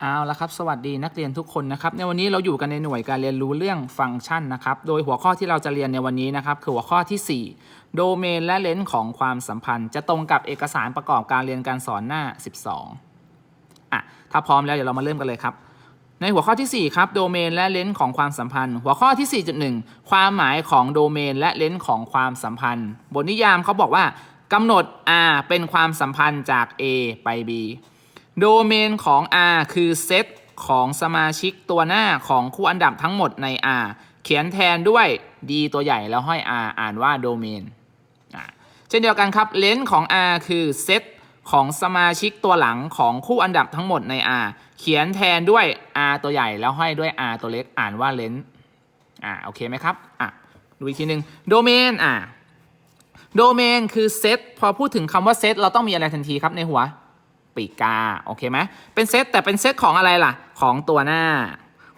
เอาละครับสวัสดีนักเรียนทุกคนนะครับในวันนี้เราอยู่กันในหน่วยการเรียนรู้เรื่องฟังก์ชันนะครับโดยหัวข้อที่เราจะเรียนในวันนี้นะครับคือหัวข้อที่ 4 โดเมนและเลนส์ของความสัมพันธ์ จะตรงกับเอกสารประกอบการเรียนการสอนหน้า 12อะถ้าพร้อมแล้วเดี๋ยวเรามาเริ่มกันเลยครับ ในหัวข้อที่4ครับโดเมนและเลนส์ของความสัมพันธ์ หัวข้อที่ 4.1 ความหมายของโดเมนและเลนส์ของความสัมพันธ์ บทนิยามเขาบอกว่ากำหนด R เป็นความสัมพันธ์จาก A ไป B โดเมนของ R คือเซตของสมาชิกตัวหน้าของคู่อันดับทั้งหมดใน R เขียนแทนด้วย D ตัวใหญ่แล้วห้อย R อ่านว่าโดเมนอะเช่นเดียวกันครับเลนส์ของ R คือเซตของสมาชิกตัวหลังของคู่อันดับทั้งหมดใน R เขียนแทนด้วย R ตัวใหญ่แล้วห้อยด้วย R ตัวเล็กอ่านว่าเลนส์อ่าโอเคไหมครับอะดูอีกทีหนึ่งโดเมนอะโดเมนคือเซตพอพูดถึงคำว่าเซตเราต้องมีอะไรทันทีครับในหัว ปีกกาโอเคไหมเป็นเซตแต่เป็นเซตของอะไรล่ะ ของตัวหน้า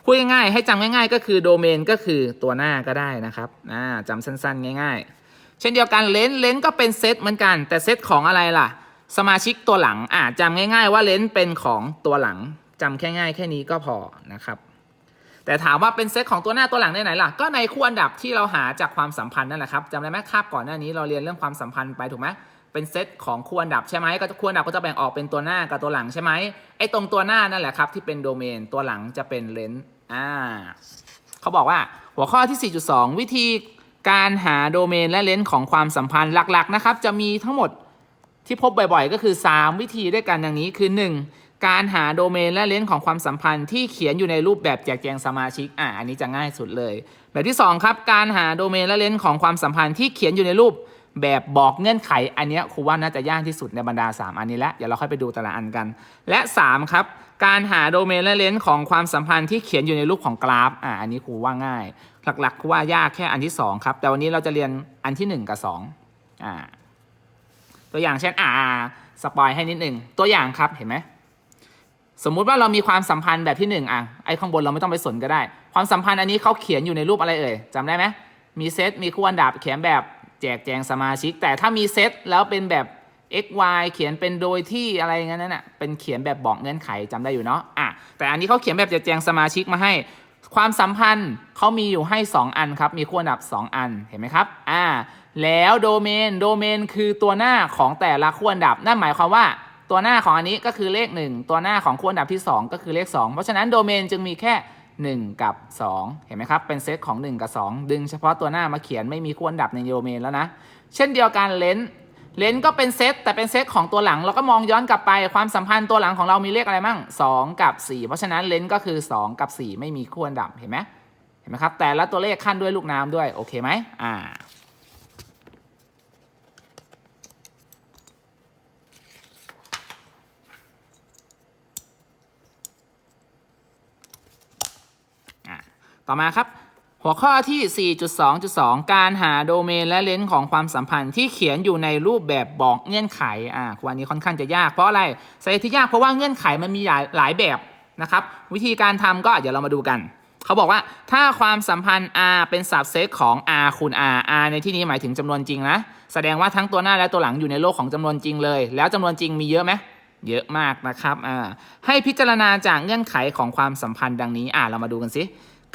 พูดง่ายๆให้จำง่าย ๆ ก็คือโดเมนก็คือตัวหน้าก็ได้นะครับอ่าจำสั้นๆ ง่าย ๆ เช่นเดียวกันเลนส์เลนส์ก็เป็นเซตเหมือนกัน แต่เซตของอะไรล่ะ สมาชิกตัวหลังอ่าจำง่าย ๆ ว่าเลนส์เป็นของตัวหลังจำแค่ง่ายแค่นี้ก็พอนะครับแต่ถามว่าเป็นเซตของตัวหน้าตัวหลังได้ไหนล่ะ ก็ในคู่อันดับที่เราหาจากความสัมพันธ์นั่นแหละครับจำได้ไหมคาบก่อนหน้านี้เราเรียนเรื่องความสัมพันธ์ไปถูกไหม เป็นเซตของคู่อันดับใช่ไหมก็คู่อันดับก็จะแบ่งออกเป็นตัวหน้ากับตัวหลังใช่ไหมไอ้ตรงตัวหน้านั่นแหละครับที่เป็นโดเมนตัวหลังจะเป็นเลนส์อ่าเขาบอกว่าหัวข้อที่ 4.2 วิธีการหาโดเมนและเลนส์ของความสัมพันธ์หลักๆนะครับจะมีทั้งหมดที่พบบ่อยๆ ก็คือ 3 วิธีด้วยกันดังนี้คือ 1. การหาโดเมนและเลนส์ของความสัมพันธ์ที่เขียนอยู่ในรูปแบบแจกแจงสมาชิกอ่าอันนี้จะง่ายสุดเลย แบบที่ 2 ครับ การหาโดเมนและเลนส์ของความสัมพันธ์ที่เขียนอยู่ในรูป แบบบอกเงื่อนไขอันนี้ครูว่าน่าจะยากที่สุดในบรรดา 3 อันนี้แล้วเดี๋ยวเราค่อยไปดูแต่ละอันกัน และ 3 ครับ การหาโดเมนและเลนส์ของความสัมพันธ์ที่เขียนอยู่ในรูปของกราฟอ่าอันนี้ครูว่าง่าย หลักๆครูว่ายากแค่อันที่สองครับ แต่วันนี้เราจะเรียนอันที่หนึ่งกับสองอ่าตัวอย่างเช่นอ่าสปอยให้นิดหนึ่งตัวอย่างครับเห็นไหมสมมุติว่าเรามีความสัมพันธ์แบบที่หนึ่งอะไอ้ข้างบนเราไม่ต้องไปสนก็ได้ ความสัมพันธ์อันนี้เขาเขียนอยู่ในรูปอะไรเอ่ยจำได้ไหมมีเซตมีคู่อันดับเขียนแบบ แจกแจงสมาชิก แต่ถ้ามีเซตแล้วเป็นแบบ x y เขียนเป็นโดยที่อะไรอย่างนั้นน่ะเป็นเขียนแบบบอกเงื่อนไขจำได้อยู่เนาะอะแต่อันนี้เขาเขียนแบบแจกแจงสมาชิกมาให้ ความสัมพันธ์เขามีอยู่ให้ 2 อันครับ มีคู่อันดับ 2 อันเห็นไหมครับอ่าแล้วโดเมนโดเมนคือตัวหน้าของแต่ละคู่อันดับ นั่นหมายความว่าตัวหน้าของอันนี้ก็คือเลข 1 ตัวหน้าของคู่อันดับที่ 2 ก็คือเลข 2 เพราะฉะนั้นโดเมนจึงมีแค่ 1 กับ 2 เห็นไหมครับ เป็นเซตของ 1 กับ 2 ดึงเฉพาะตัวหน้ามาเขียนไม่มีคู่อันดับในโดเมนแล้วนะ เช่นเดียวกันเลนส์เลนส์ก็เป็นเซตแต่เป็นเซตของตัวหลัง เราก็มองย้อนกลับไปความสัมพันธ์ตัวหลังของเรามีเลขอะไรมั่ง 2 กับ 4 เพราะฉะนั้นเลนส์ก็คือ 2 กับ 4 ไม่มีคู่อันดับเห็นไหมเห็นไหมครับแต่ละตัวเลขขั้นด้วยลูกน้ำด้วยโอเคไหมอ่า อะ ต่อมาครับ หัวข้อที่ 4.2.2 การหาโดเมนและเลนส์ของความสัมพันธ์ที่เขียนอยู่ในรูปแบบบอกเงื่อนไขอ่าวันนี้ค่อนข้างจะยากเพราะอะไรสาเหตุที่ยากเพราะว่าเงื่อนไขมันมีหลายหลายแบบนะครับ วิธีการทำก็เดี๋ยวเรามาดูกัน เขาบอกว่าถ้าความสัมพันธ์ R เป็นสับเซตของ R คูณ R R ในที่นี้หมายถึงจำนวนจริงนะ แสดงว่าทั้งตัวหน้าและตัวหลังอยู่ในโลกของจำนวนจริงเลย แล้วจำนวนจริงมีเยอะไหมเยอะมากนะครับ อ่า ให้พิจารณาจากเงื่อนไขของความสัมพันธ์ดังนี้ อ่าเรามาดูกันสิ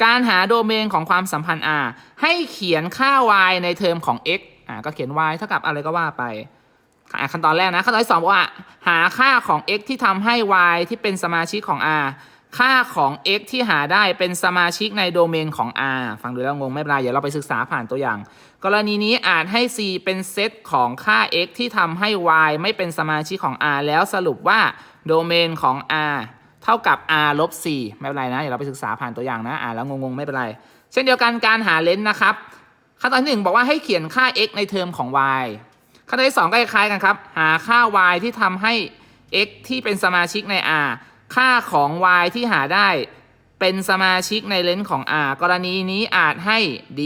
การหาโดเมนของความสัมพันธ์ R ให้เขียนค่า y ในเทอมของ x อ่าก็เขียน y เท่ากับอะไรก็ว่าไปอะขั้นตอนแรกนะขั้นตอนที่สองบอกว่าหาค่าของ x ที่ทำให้ y ที่เป็นสมาชิกของ R ค่าของ x ที่หาได้เป็นสมาชิกในโดเมนของ R ฟังดูแล้วงงไม่เป็นไรเดี๋ยวเราไปศึกษาผ่านตัวอย่าง กรณีนี้อาจให้ C เป็นเซตของค่า x ที่ทำให้ y ไม่เป็นสมาชิกของ R แล้วสรุปว่าโดเมนของ R เท่ากับ r ลบ4ไม่เป็นไรนะ เดี๋ยวเราไปศึกษาผ่านตัวอย่างนะอ่านแล้วงงๆ ไม่เป็นไร เช่นเดียวกันการหาเลนส์นะครับ ขั้นตอนที่หนึ่งบอกว่าให้เขียนค่า x ในเทอมของ y ขั้นตอนที่สองก็คล้ายกันครับ หาค่า y ที่ทำให้ x ที่เป็นสมาชิกใน r ค่าของ y ที่หาได้เป็นสมาชิกในเลนส์ของ r กรณีนี้อาจให้ d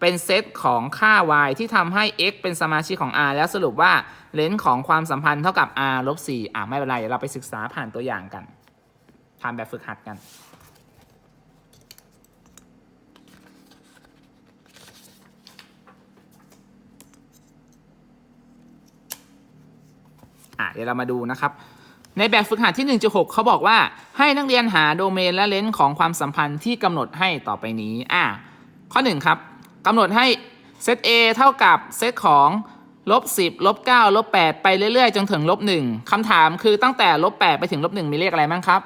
เป็นเซตของค่า y ที่ทำให้ x เป็นสมาชิกของ r แล้วสรุปว่าเลนส์ของความสัมพันธ์เท่ากับ r ลบ4อะไม่เป็นไรเดี๋ยวเราไปศึกษาผ่านตัวอย่างกัน ทำแบบฝึกหัดกันอะเดี๋ยวเรามาดูนะครับ ในแบบฝึกหัดที่ 1.6 เขาบอกว่าให้นักเรียนหาโดเมนและเลนส์ของความสัมพันธ์ที่กำหนดให้ต่อไปนี้อะข้อ 1 ครับกำหนดให้เซต A เท่ากับเซตของลบ10ลบ9ลบ8ไปเรื่อยๆ จนถึงลบ1คำถามคือตั้งแต่ลบ8ไปถึงลบ1มีเลขอะไรบ้างครับ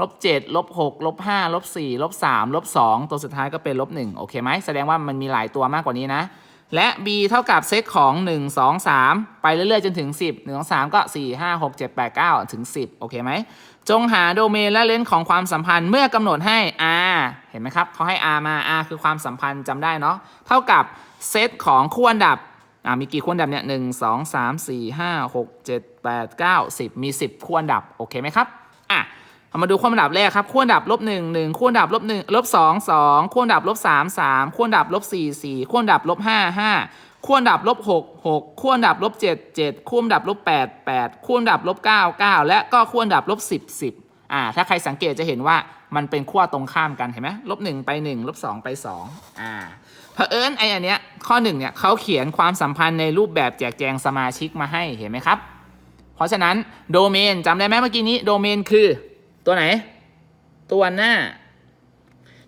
ลบ7ลบ6ลบ5ลบ4ลบ3ลบ2ตัวสุดท้ายก็เป็นลบ1โอเคไหมแสดงว่ามันมีหลายตัวมากกว่านี้นะ และ b เท่ากับเซตของ 1 2 3 ไปเรื่อยๆ จนถึง 10 1 2 3 ก็ 4 5 6 7 8 9 ถึง 10 โอเคไหม จงหาโดเมนและเลนส์ของความสัมพันธ์เมื่อกำหนดให้ r เห็นไหมครับเขาให้ r มา r คือความสัมพันธ์จำได้เนาะเท่ากับเซตของคู่อันดับอ่ามีกี่คู่อันดับเนี่ยหนึ่งสองสามสี่ห้าหกเจ็ดแปดเก้าสิบมีสิบคู่อันดับ โอเคไหมครับ อะ เอามาดูคู่อันดับแรกครับคู่อันดับลบหนึ่งหนึ่งคู่อันดับลบหนึ่งลบสองสองคู่อันดับลบสามสามคู่อันดับลบสี่สี่คู่อันดับลบห้าห้าคู่อันดับลบหกหกคู่อันดับลบเจ็ดเจ็ดคู่อันดับลบแปดแปดคู่อันดับลบเก้าเก้าและก็คู่อันดับลบสิบสิบอ่า ถ้าใครสังเกตจะเห็นว่ามันเป็นขั้วตรงข้ามกันเห็นไหมลบหนึ่งไปหนึ่งลบสองไปสองอ่าเผอิญไอ้อันเนี้ยข้อหนึ่งเนี่ยเขาเขียนความสัมพันธ์ในรูปแบบแจกแจงสมาชิกมาให้เห็นไหมครับ เพราะฉะนั้นโดเมนจำได้ไหมเมื่อกี้นี้โดเมนคือ ตัวไหน ตัวหน้า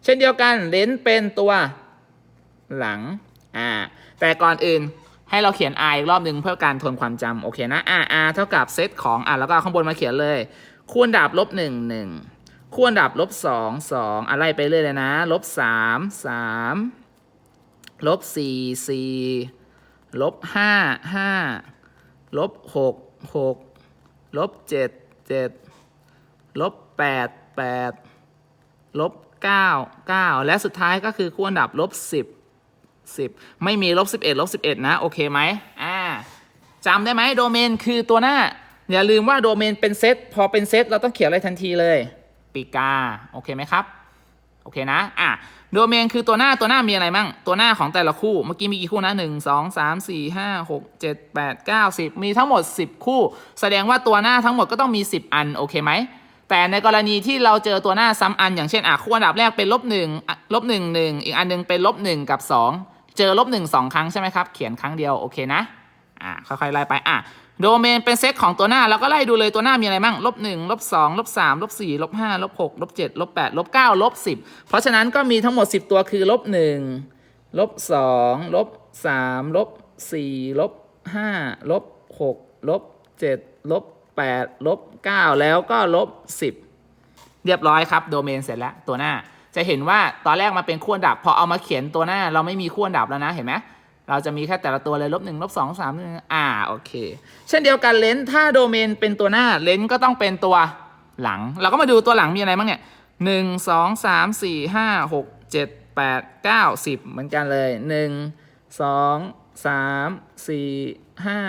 เช่นเดียวกันเลนส์เป็นตัวหลัง อ่า แต่ก่อนอื่นให้เราเขียน r อีกรอบหนึ่งเพื่อการทวนความจำโอเคนะ r r เท่ากับเซตของอะแล้วก็เอาข้างบนมาเขียนเลย คูณดับลบหนึ่งหนึ่งคูณดับลบสองสองอะไรไปเรื่อยเลยนะลบสามสามลบสี่สี่ลบห้าห้าลบหกหกลบเจ็ดเจ็ดลบ แปดแปดลบเก้าเก้าและสุดท้ายก็คือคู่อันดับลบสิบสิบไม่มีลบสิบเอ็ดลบสิบเอ็ดนะ โอเคไหมอ่าจำได้ไหมโดเมนคือตัวหน้า อย่าลืมว่าโดเมนเป็นเซตพอเป็นเซตเราต้องเขียนอะไรทันทีเลยปีกา โอเคไหมครับ โอเคนะ อะโดเมนคือตัวหน้าตัวหน้ามีอะไรมั่ง ตัวหน้าของแต่ละคู่ เมื่อกี้มีกี่คู่นะหนึ่งสองสามสี่ห้าหกเจ็ดแปดเก้าสิบมีทั้งหมดสิบคู่ แสดงว่าตัวหน้าทั้งหมดก็ต้องมีสิบอัน โอเคไหม แต่ในกรณีที่เราเจอตัวหน้าซ้ำอัน อย่างเช่นอะคู่อันดับแรกเป็นลบหนึ่งลบหนึ่งหนึ่งอีกอันหนึงเป็นลบหนึ่งกับสองเจอลบหนึ่งสองครั้งใช่ไหมครับเขียนครั้งเดียวโอเคนะอะค่อยๆไล่ไปอะโดเมนเป็นเซตของตัวหน้าเราก็ไล่ดูเลยตัวหน้ามีอะไรบ้างลบหนึ่งลบสองลบสามลบสี่ลบห้าลบหกลบเจ็ดลบแปดลบเก้าลบสิบเพราะฉะนั้นก็มีทั้งหมดสิบตัวคือลบหนึ่งลบสองลบสามลบสี่ลบห้าลบหกลบเจ็ดลบ แปดลบเก้าแล้วก็ลบสิบเรียบร้อยครับโดเมนเสร็จแล้วตัวหน้า จะเห็นว่าตอนแรกมาเป็นขั้วอันดับ พอเอามาเขียนตัวหน้า เราไม่มีขั้วอันดับแล้วนะเห็นไหมเราจะมีแค่แต่ละตัวเลยลบหนึ่งลบสองสามอ่าโอเค เช่นเดียวกันเลนส์ถ้าโดเมนเป็นตัวหน้าเลนส์ก็ต้องเป็นตัวหลัง เราก็มาดูตัวหลังมีอะไรบ้างเนี่ยหนึ่งสองสามสี่ห้าหกเจ็ดแปดเก้าสิบเหมือนกันเลยหนึ่งสองสามสี่ห้า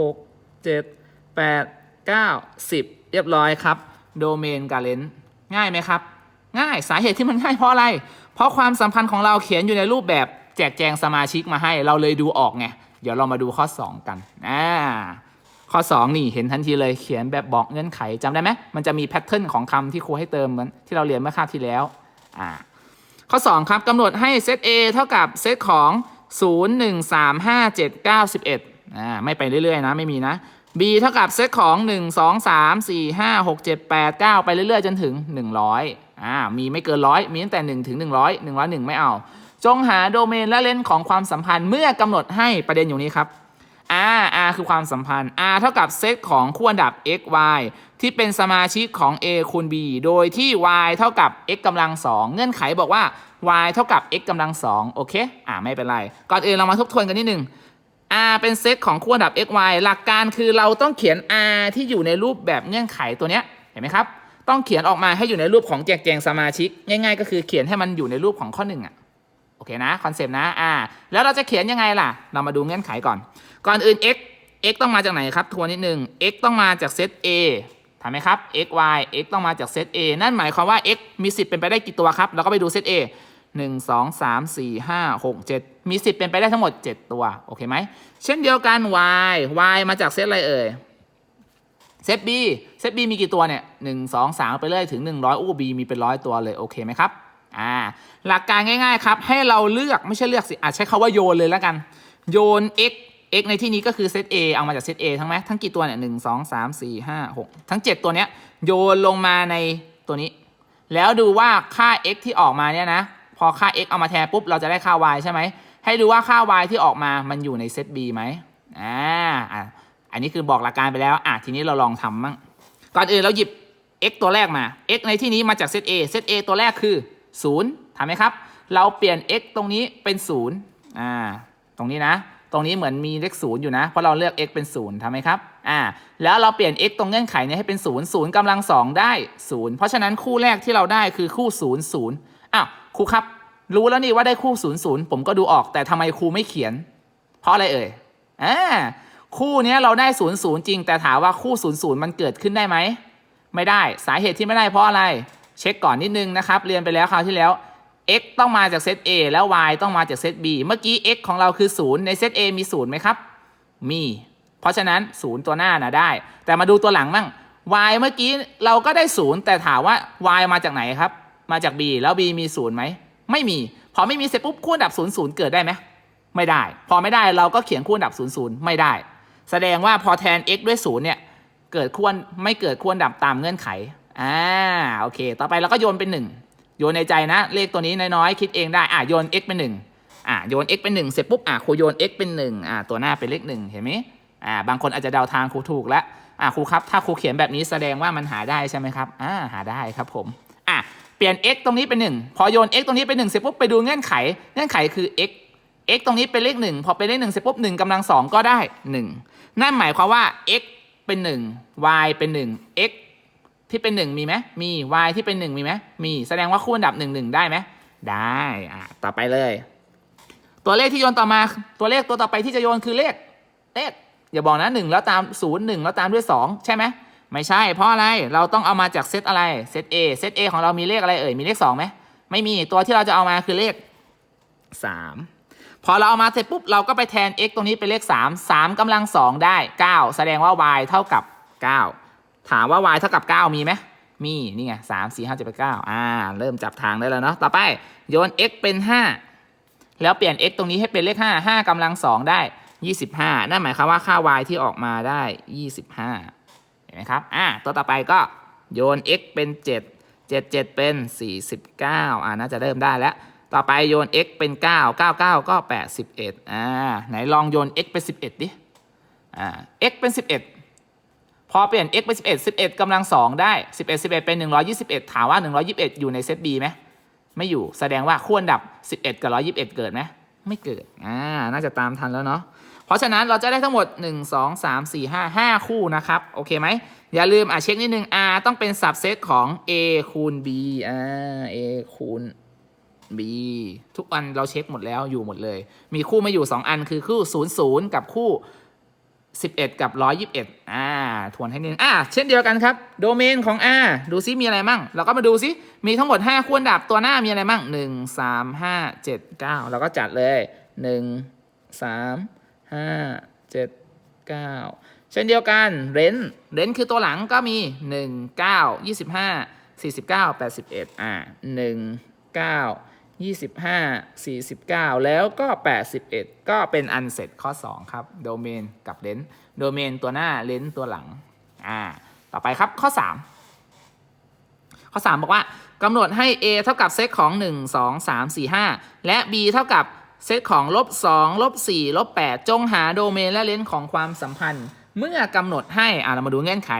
หกเจ็ดแปด เก้าสิบเรียบร้อยครับโดเมนกับเลนง่ายไหมครับ ง่ายสาเหตุที่มันง่ายเพราะอะไร เพราะความสัมพันธ์ของเราเขียนอยู่ในรูปแบบแจกแจงสมาชิกมาให้เราเลยดูออกไง เดี๋ยวเรามาดูข้อ 2 กันอ่าข้อ 2 นี่เห็นทันทีเลยเขียนแบบบอกเงื่อนไขจำได้ไหมมันจะมีแพทเทิร์นของคำที่ครูให้เติมเหมือนที่เราเรียนเมื่อคาบที่แล้วอ่าข้อ 2 ครับกำหนดให้เซต A เท่ากับเซตของ 0 1 3 5 7 9 11อ่าไม่ไปเรื่อยๆนะไม่มีนะ B เท่ากับเซตของ 1 2 3 4 5 6 7 8 9 ไปเรื่อยๆ จนถึง 100อ่ามีไม่เกินร้อยมีตั้งแต่ 1 ถึง 100 101 ไม่เอา จงหาโดเมนและเลนส์ของความสัมพันธ์เมื่อกำหนดให้ประเด็นอยู่นี้ครับ R R คือความสัมพันธ์ R เท่ากับเซตของคู่อันดับ x y ที่เป็นสมาชิกของ A คูณ B โดยที่ y เท่ากับ x กำลังสองเงื่อนไขบอกว่า y เท่ากับ x กำลังสองโอเค อ่าไม่เป็นไร ก่อนอื่นเรามาทบทวนกันนิดนึง R เป็นเซตของคู่อันดับ x y หลักการคือเราต้องเขียน R ที่อยู่ในรูปแบบเงื่อนไขตัวเนี้ยเห็นไหมครับ ต้องเขียนออกมาให้อยู่ในรูปของแจกแจงสมาชิก ง่ายๆ ก็คือเขียนให้มันอยู่ในรูปของข้อหนึ่งอะโอเคนะคอนเซปต์นะอ่าแล้วเราจะเขียนยังไงล่ะ เรามาดูเงื่อนไขก่อน ก่อนอื่น x x ต้องมาจากไหนครับทวนนิดนึง x ต้องมาจากเซต a ถาไหมครับ x y x ต้องมาจากเซต a นั่นหมายความว่า x มีสิทธิ์เป็นไปได้กี่ตัวครับ เราก็ไปดูเซต a 1 2 3 4 5 6 7 มีสิทธิ์เป็นไปได้ทั้งหมด 7 ตัว โอเคไหม เช่นเดียวกัน y y มาจากเซตอะไรเอ่ย เซต b เซต b มีกี่ตัวเนี่ยหนึ่งสองสามไปเรื่อยถึง 100อู้ b มีเป็นร้อยตัวเลย โอเคไหมครับ อ่า หลักการง่ายๆครับ ให้เราเลือกไม่ใช่เลือกสิอาจใช้คาว่าโยนเลยแล้วกัน โยน x x ในที่นี้ก็คือเซต a เอามาจากเซต a ทั้งไหมทั้งกี่ตัวเนี่ยหนึ่งสองสามสี่ห้าหกทั้งเจ็ดตัวเนี้ยโยนลงมาในตัวนี้ แล้วดูว่าค่า x ที่ออกมาเนี่ยนะ อค่า x เอามาแทนปุ๊บเราจะได้ค่า y ใช่ไหม ให้ดูว่าค่า y ที่ออกมามันอยู่ในเซต b ไหมอ่าอะอันนี้คือบอกหลักการไปแล้วอะทีนี้เราลองทำมั่งก่อนอื่นเราหยิบ x ตัวแรกมา x ในที่นี้มาจากเซต a เซต a ตัวแรกคือ 0ทำไหมครับ เราเปลี่ยน x ตรงนี้เป็น 0อ่าตรงนี้นะ ตรงนี้เหมือนมีเลขศูนย์อยู่นะ เพราะเราเลือก x เป็นศูนย์ทำไหมครับอ่าแล้วเราเปลี่ยน x ตรงเงื่อนไขนี้ให้เป็นศูนย์ศูนย์กำลังสองได้ศูนย์เพราะฉะนั้นคู่แรกที่เราได้คือคู่ศูนย์ศูนย์อ้าว ครูครับ รู้แล้วนี่ว่าได้คู่ศูนย์ศูนย์ผมก็ดูออกแต่ทำไมครูไม่เขียน เพราะอะไรเอ่ยอ่าคู่นี้เราได้ศูนย์ศูนย์จริง แต่ถามว่าคู่ศูนย์ศูนย์มันเกิดขึ้นได้ไหมไม่ได้สาเหตุที่ไม่ได้เพราะอะไร เช็คก่อนนิดนึงนะครับ เรียนไปแล้วคราวที่แล้ว x ต้องมาจากเซต a แล้ว y ต้องมาจากเซต b เมื่อกี้ x ของเราคือ 0 ในเซต a มี 0ไหมครับ มี เพราะฉะนั้น 0 ตัวหน้านะได้ แต่มาดูตัวหลังมั่ง y เมื่อกี้เราก็ได้ 0 แต่ถามว่า y มาจากไหนครับ มาจาก b แล้ว b มี0ไหมไม่มี พอไม่มีเสร็จปุ๊บคู่อันดับ0 0เกิดได้ไหมไม่ได้ พอไม่ได้เราก็เขียนคู่อันดับ0 0ไม่ได้ แสดงว่าพอแทน x ด้วย0เนี่ยเกิดควรไม่เกิดควรดับตามเงื่อนไขอ่าโอเค ต่อไปเราก็โยนเป็น 1 โยนในใจนะ เลขตัวนี้น้อยๆคิดเองได้อะโยน x เป็น1อะโยน x เป็น1เสร็จปุ๊บอะครูโยน x เป็น1อะตัวหน้าเป็นเลข1เห็นไหมอ่าบางคนอาจจะเดาทางครูถูกแล้วอะครูครับถ้าครูเขียนแบบนี้แสดงว่ามันหาได้ใช่ไหมครับอ่าหาได้ครับผม ปลี่ยน x ตรงนี้เป็น 1 พอโยน x ตรงนี้เป็น 1 เสร็จปุ๊บไปดูเงื่อนไข เงื่อนไขคือ x x ตรงนี้เป็นเลข 1 พอเป็นเลข 1 เสร็จปุ๊บ1กำลัง 2 ก็ได้ 1 นั่นหมายความว่า x เป็น 1 y เป็น 1 x ที่เป็น 1 มีไหมมี y ที่เป็น 1 มีไหมมี แสดงว่าคู่อันดับ 1 1 ได้ไหมได้อะต่อไปเลย ตัวเลขที่โยนต่อมา ตัวเลขตัวต่อไปที่จะโยนคือเลข เลข อย่าบอกนะ 1 แล้วตาม 0 1 แล้วตามด้วย 2 ใช่ไหม ไม่ใช่ เพราะอะไรเราต้องเอามาจากเซตอะไรเซต A เซต A ของเรามีเลขอะไรเอ่ยมีเลข2ไหมไม่มีตัวที่เราจะเอามาคือเลข 3 พอเราเอามาเสร็จปุ๊บเราก็ไปแทน x ตรงนี้เป็นเลข 3 3กำลัง 2 ได้ 9 แสดงว่า y เท่ากับ 9 ถามว่า y เท่ากับ 9 มีไหมมี นี่ไง3 4 5 7 8 9อ่า เริ่มจับทางได้แล้วเนาะ ต่อไป โยน x เป็น 5 แล้วเปลี่ยน x ตรงนี้ให้เป็นเลข 5 5กำลัง 2 ได้ 25 นั่นหมายความว่าค่า y ที่ออกมาได้ 25 ห็นไหมครับอ่าตัวต่อไปก็โยน x เป็น 7 7 7 เป็น 49อ่าน่าจะเริ่มได้แล้ว ต่อไปโยน x เป็น 9 99 ก็ 81อ่าไหนลองโยน x เป็น 11 ดิอ่า x เป็น 11 พอเปลี่ยน x เป็น 11 11กำลัง 2 ได้ 11 11 เป็น 121 ถามว่า 121 อยู่ในเซต B ไหมไม่อยู่แสดงว่าคู่อันดับ 11 กับ 121 เกิดไหม ไม่เกิด อ่า น่าจะตามทันแล้วเนาะ เพราะฉะนั้นเราจะได้ทั้งหมด 1 2 3 4 5 5 คู่นะครับ โอเคไหม อย่าลืมอะเช็คนิดนึง R ต้องเป็นสับเซตของ A คูณ B อ่า A คูณ B ทุกอันเราเช็คหมดแล้วอยู่หมดเลย มีคู่มาอยู่ 2 อันคือคู่ 0 0 กับคู่ 11 กับ 121อ่าทวนให้นิดนึงอ่าเช่นเดียวกันครับ โดเมนของ R ดูซิมีอะไรมั่ง เราก็มาดูซิ มีทั้งหมด 5คู่อันดับตัวหน้ามีอะไรมั่ง 1 3 5 7 9 เราก็จัดเลย 1 3 5 7 9 เช่นเดียวกันเรนเรนคือตัวหลังก็มี 1 9 25 49 81อ่า1 9 25 49 แล้วก็ 81 ก็เป็นอันเสร็จข้อ 2 ครับโดเมนกับเลนโดเมนตัวหน้าเลนตัวหลังอ่าต่อไปครับข้อ 3 ข้อ 3 บอกว่ากำหนดให้ a เท่ากับเซตของ 1 2 3 4 5 และ b เท่ากับเซตของลบ2ลบ4ลบ8จงหาโดเมนและเลนของความสัมพันธ์ เมื่อกำหนดให้อ่าเรามาดูเงื่อนไข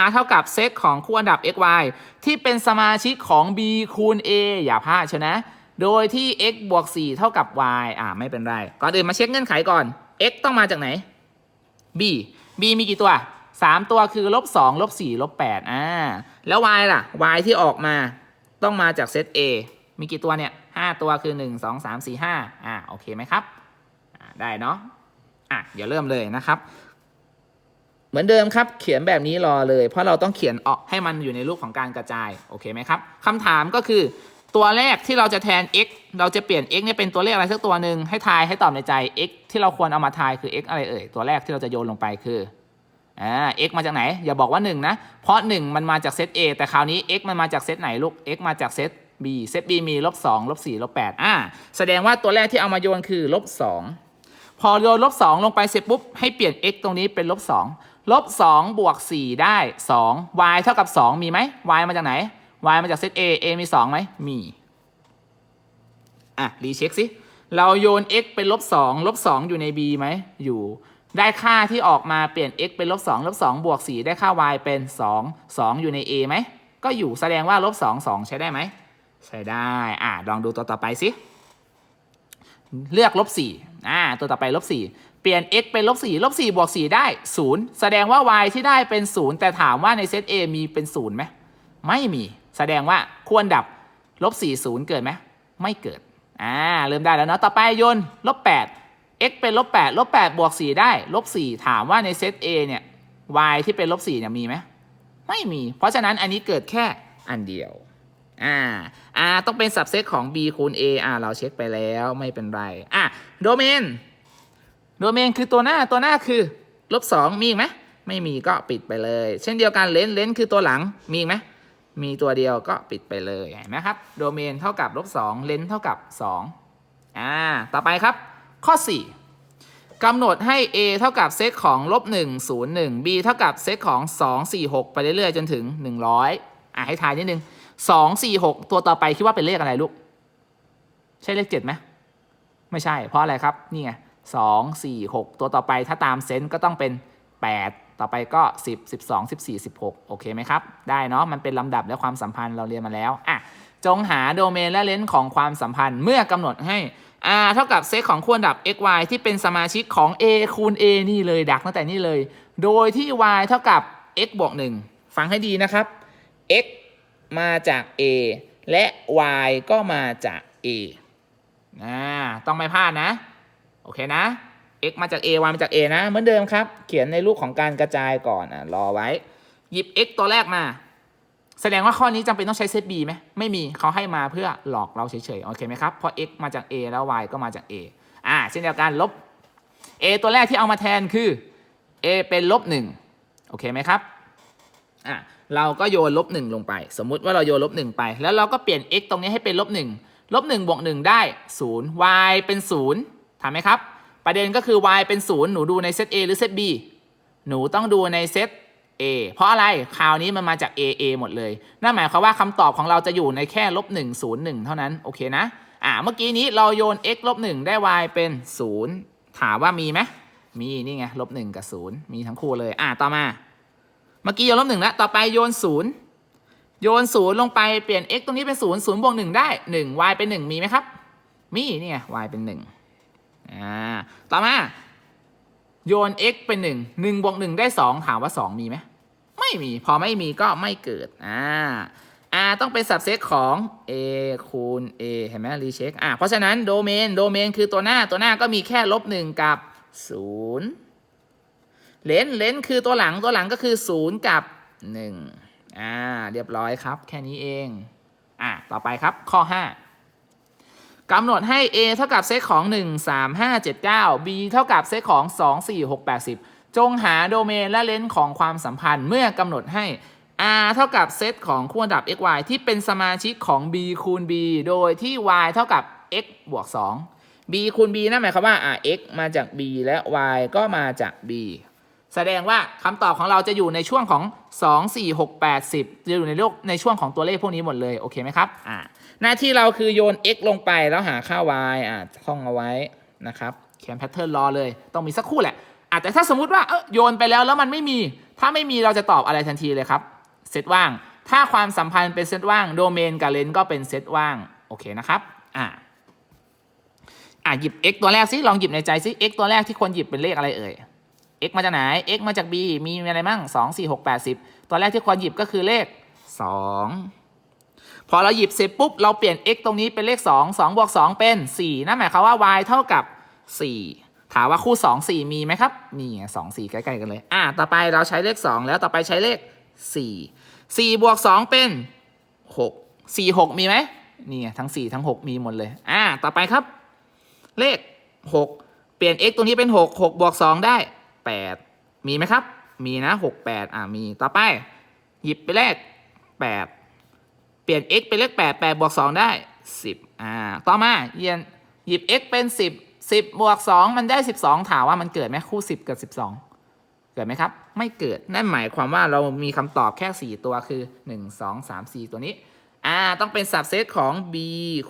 r เท่ากับเซตของคู่อันดับ x y ที่เป็นสมาชิกของ b คูณ a อย่าพลาดเชยนะ โดยที่ x บวก 4 เท่ากับ y อ่าไม่เป็นไร ก่อนอื่นมาเช็คเงื่อนไขก่อน x ต้องมาจากไหน b b มีกี่ตัว 3 ตัวคือลบ2ลบ4ลบ8อ่า แล้ว y ล่ะ y ที่ออกมาต้องมาจากเซต a มีกี่ตัวเนี่ย 5 ตัวคือ 1 2 3 4 5อ่าโอเคไหมครับ อ่าได้เนาะ อะเดี๋ยวเริ่มเลยนะครับ เหมือนเดิมครับ เขียนแบบนี้รอเลย เพราะเราต้องเขียนออกให้มันอยู่ในรูปของการกระจาย โอเคไหมครับคำถามก็คือ ตัวแรกที่เราจะแทน x เราจะเปลี่ยน x เนี่ยเป็นตัวเลขอะไรสักตัวหนึ่งให้ทายให้ตอบในใจ x ที่เราควรเอามาทายคือ x อะไรเอ่ยตัวแรกที่เราจะโยนลงไปคืออ่า x มาจากไหน อย่าบอกว่า 1 นะ เพราะ 1 มันมาจากเซต A แต่คราวนี้ x มันมาจากเซตไหนลูก x มาจากเซต B เซต B มีลบ2ลบ4ลบ8อ่าแสดงว่าตัวแรกที่เอามาโยนคือลบ2พพอโยนลบ2ลงไปเสร็จปุ๊บให้เปลี่ยน x ตรงนี้เป็นลบ2ลบ2บวก4ได้ 2 y เท่ากับ 2 มีไหม y มาจากไหน y มาจากเซต a a มี2ไหมมี อะ รีเช็คสิ เราโยน x เป็นลบ2ลบ2อยู่ใน b ไหม อยู่ ได้ค่าที่ออกมาเปลี่ยน x เป็นลบ2ลบ2บวก 4 ได้ค่า y เป็น 2 2 อยู่ใน a ไหม ก็อยู่แสดงว่าลบ2 2 ใช้ได้ไหม ใช้ได้ อะ ลองดูตัวต่อไปสิ เลือกลบสี่อ่า ตัวต่อไปลบสี่เปลี่ยน x เป็นลบสี่ลบสี่บวกสี่ได้ศูนย์แสดงว่า y ที่ได้เป็นศูนย์แต่ถามว่าในเซต A มีเป็นศูนย์ไหม ไม่มี แสดงว่าควรดับลบสี่ศูนย์เกิดไหมไม่เกิด อ่า เริ่มได้แล้วเนาะ ต่อไปโยนลบแปด x เป็นลบแปดลบแปดบวกสี่ได้ลบสี่ถามว่าในเซต A เนี่ย y ที่เป็นลบสี่เนี่ยมีไหมไม่มี เพราะฉะนั้นอันนี้เกิดแค่อันเดียว อ่า อ่า ต้องเป็น subset ของ b คูณ a อ่า เราเช็คไปแล้วไม่เป็นไร อะ โดเมน โดเมนคือตัวหน้า ตัวหน้าคือลบสองมีอีกไหมไม่มีก็ปิดไปเลย เช่นเดียวกันเลนเลนคือตัวหลังมีอีกไหม มีตัวเดียวก็ปิดไปเลยเห็นไหมครับ โดเมนเท่ากับลบสองเลนเท่ากับสองอ่าต่อไปครับ ข้อ 4กำหนดให้ a เท่ากับเซตของลบ1 0 1 b เท่ากับเซตของ 2 4 6 ไปเรื่อยๆ จนถึง 100อะให้ทายนิดนึง 2 4 6 ตัวต่อไปคิดว่าเป็นเลขอะไรลูก ใช่เลข7ไหมไม่ใช่เพราะอะไรครับ นี่ไง2 4 6 ตัวต่อไปถ้าตามเซนต์ก็ต้องเป็น 8 ต่อไปก็ 10 12 14 16 โอเคไหมครับ ได้เนาะ มันเป็นลำดับและความสัมพันธ์เราเรียนมาแล้วอะจงหาโดเมนและเลนส์ของความสัมพันธ์เมื่อกำหนดให้ r เท่ากับเซตของคู่อันดับ x y ที่เป็นสมาชิกของ a คูณ a นี่เลยดักตั้งแต่นี่เลย โดยที่ y เท่ากับ x บวก1ฟังให้ดีนะครับ x มาจาก a และ y ก็มาจาก a อ่าต้องไม่พลาดนะ โอเคนะ x มาจาก a y มาจาก a นะ เหมือนเดิมครับ เขียนในรูปของการกระจายก่อนอะรอไว้ หยิบ x ตัวแรกมา แสดงว่าข้อนี้จำเป็นต้องใช้เซต b ไหมไม่มีเขาให้มาเพื่อหลอกเราเฉยๆ โอเคไหมครับ เพราะ x มาจาก a แล้ว y ก็มาจาก a อ่าเช่นเดียวกันลบ a ตัวแรกที่เอามาแทนคือ a เป็นลบหนึ่งโอเคไหมครับอะเราก็โยนลบหนึ่งลงไป สมมุติว่าเราโยนลบหนึ่งไป แล้วเราก็เปลี่ยน x ตรงนี้ให้เป็นลบหนึ่งลบหนึ่งบวกหนึ่งได้ศูนย์ y เป็นศูนย์ทำไหมครับ ประเด็นก็คือ y เป็นศูนย์หนูดูในเซต a หรือเซต b หนูต้องดูในเซต A เพราะอะไรคราวนี้มันมาจาก A A หมดเลย นั่นหมายความว่าคำตอบของเราจะอยู่ในแค่ลบ1 0 1 เท่านั้น โอเคนะ อ่า เมื่อกี้นี้เราโยน x ลบ1ได้ y เป็น 0 ถามว่ามีไหม มี นี่ไง ลบ1กับ 0 มีทั้งคู่เลย อ่า ต่อมา เมื่อกี้โยนลบ1แล้ว ต่อไปโยน 0 โยน 0 ลงไป เปลี่ยน x ตรงนี้เป็น 0 0บวก1ได้ 1 y เป็น 1 มีไหมครับ มี นี่ไง y เป็น 1 อ่าต่อมา โยน x เป็น1 1บวก1ได้2ถามว่า2มีไหมไม่มี พอไม่มีก็ไม่เกิดอ่า r ต้องเป็น subset ของ a คูณ a เห็นไหมรีเช็คอ่าเพราะฉะนั้นโดเมนโดเมนคือตัวหน้าตัวหน้าก็มีแค่ลบหนึ่งกับศูนย์เลนเลนคือตัวหลังตัวหลังก็คือศูนย์กับหนึ่งอ่าเรียบร้อยครับ แค่นี้เองอ่าต่อไปครับข้อ5 กำหนดให้ a เท่ากับเซตของ 1 3 5 7 9 b เท่ากับเซตของ 2 4 6 8 0 จงหาโดเมนและเลนส์ของความสัมพันธ์เมื่อกำหนดให้ r เท่ากับเซตของคู่อันดับ x y ที่เป็นสมาชิกของ b คูณ b โดยที่ y เท่ากับ x บวก 2 b คูณ b นั่นหมายความว่าอ่า x มาจาก b และ y ก็มาจาก b แสดงว่าคำตอบของเราจะอยู่ในช่วงของ 2 4 6 8 10 จะอยู่ในโลกในช่วงของตัวเลขพวกนี้หมดเลย โอเคไหมครับ อ่า หน้าที่เราคือโยน x ลงไปแล้วหาค่า y อ่าท่องเอาไว้นะครับเขียนแพทเทิร์นรอเลย ต้องมีสักคู่แหละอาจจะแต่ถ้าสมมุติว่าเออโยนไปแล้วแล้วมันไม่มี ถ้าไม่มีเราจะตอบอะไรทันทีเลยครับเซตว่าง ถ้าความสัมพันธ์เป็นเซตว่างโดเมนกับเลนก็เป็นเซตว่างโอเคนะครับอ่าอ่าหยิบ x ตัวแรกสิลองหยิบในใจสิ x ตัวแรกที่ควรหยิบเป็นเลขอะไรเอ่ย x มาจากไหน x มาจาก b มีอะไรมั่งสองสี่หกแปดสิบตัวแรกที่ควรหยิบก็คือเลขสอง พอเราหยิบเสร็จปุ๊บเราเปลี่ยน x ตรงนี้เป็นเลขสองสองบวกสองเป็นสี่นั่นหมายความว่า y เท่ากับสี่ถามว่าคู่สองสี่มีไหมครับ มีสองสี่ใกล้ๆกันเลย อ่า ต่อไปเราใช้เลขสองแล้วต่อไปใช้เลขสี่สี่บวกสองเป็นหกสี่หกมีไหมนี่ไงทั้งสี่ทั้งหกมีหมดเลย อ่า ต่อไปครับ เลขหกเปลี่ยน x ตรงนี้เป็นหกหกบวกสองได้แปดมีไหมครับ มีนะหกแปดอ่ามี ต่อไป หยิบไปเลขแปดเป ลี่ยน x เป็นเลขแปดแปดบวกสองได้สิบอ่าต่อมาเยียนหยิบ x เป็นสิบ10บวก2มันได้ 12 ถามว่ามันเกิดไหมคู่ 10 กับ 12 เกิดไหมครับ ไม่เกิดนั่นหมายความว่าเรามีคำตอบแค่ 4 ตัวคือ 1 2 3 4 ตัวนี้อ่าต้องเป็น subset ของ b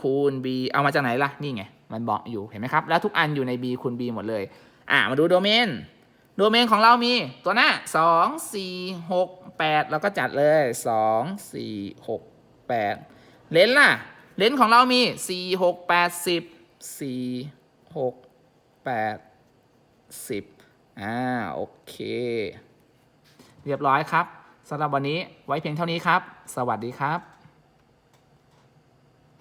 คูณ b เอามาจากไหนล่ะ นี่ไง มันบอกอยู่เห็นไหมครับ แล้วทุกอันอยู่ใน b คูณ b หมดเลย อ่ามาดูโดเมนโดเมนของเรามีตัวหน้า 2 4 6 8เราก็จัดเลย 2 4 6 8เลนส์ล่ะ เลนส์ของเรามี4 6 8 10 4 6 8 10อ่าโอเค เรียบร้อยครับสำหรับวันนี้ไว้เพียงเท่านี้ครับ สวัสดีครับ